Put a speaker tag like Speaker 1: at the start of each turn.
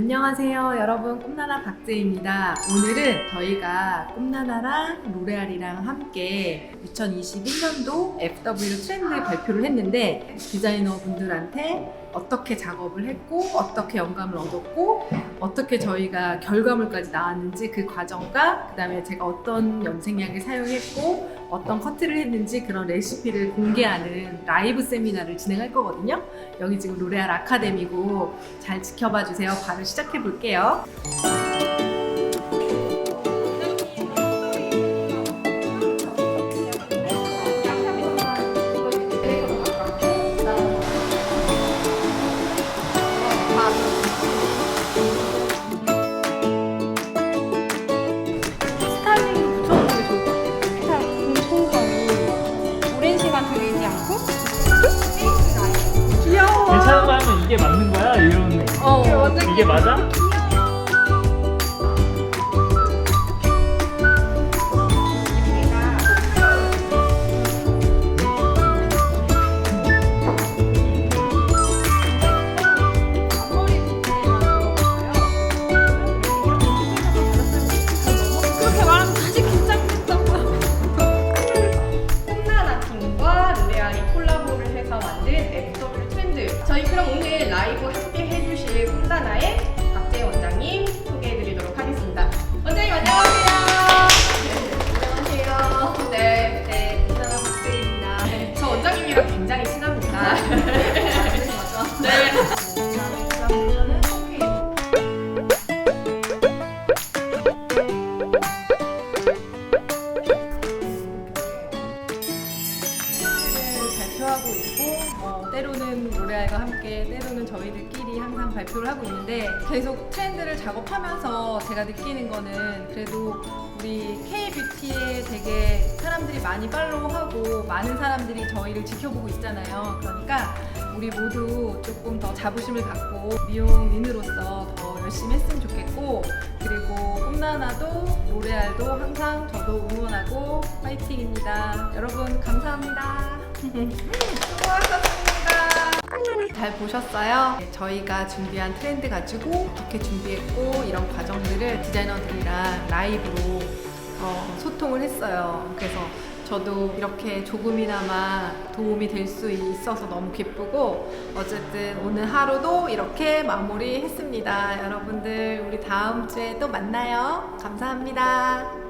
Speaker 1: 안녕하세요 여러분. 꿈나나 박재입니다. 오늘은 저희가 꿈나나랑 로레알이랑 함께 2021년도 FW 트렌드 발표를 했는데 디자이너 분들한테 어떻게 작업을 했고 어떻게 영감을 얻었고 어떻게 저희가 결과물까지 나왔는지 그 과정과 그 다음에 제가 어떤 염색약을 사용했고 어떤 커트를 했는지 그런 레시피를 공개하는 라이브 세미나를 진행할 거거든요 여기 지금 로레알 아카데미고 잘 지켜봐 주세요. 바로 시작해 볼게요.
Speaker 2: 이게 맞는 거야? 이런
Speaker 1: 어, 완전
Speaker 2: 이게 맞아?
Speaker 1: 그렇게 말하면 다시 긴장된다고.
Speaker 3: 홈나나 팀과 르레알이 콜라보를 해서 만든 FW 저희 그럼 오늘 라이브 함께 해주실 홈나나의 박재 원장님 소개해드리도록 하겠습니다. 원장님 안녕하세요. 네, 안녕하세요. 네, 네, 홈나나 박재입니다. 네, 저 원장님이랑 굉장히 친합니다. 네. 저는
Speaker 1: 때로는 로레알과 함께 때로는 저희들끼리 항상 발표를 하고 있는데 계속 트렌드를 작업하면서 제가 느끼는 거는 그래도 우리 K-뷰티에 되게 사람들이 많이 팔로우하고 많은 사람들이 저희를 지켜보고 있잖아요. 그러니까 우리 모두 조금 더 자부심을 갖고 미용인으로서 더 열심히 했으면 좋겠고 그리고 꿈나나도 로레알도 항상 저도 응원하고 파이팅입니다. 여러분 감사합니다. 잘 보셨어요? 네, 저희가 준비한 트렌드 가지고 어떻게 준비했고 이런 과정들을 디자이너들이랑 라이브로 어, 소통을 했어요. 그래서 저도 이렇게 조금이나마 도움이 될 수 있어서 너무 기쁘고 어쨌든 오늘 하루도 이렇게 마무리했습니다. 여러분들 우리 다음 주에 또 만나요. 감사합니다.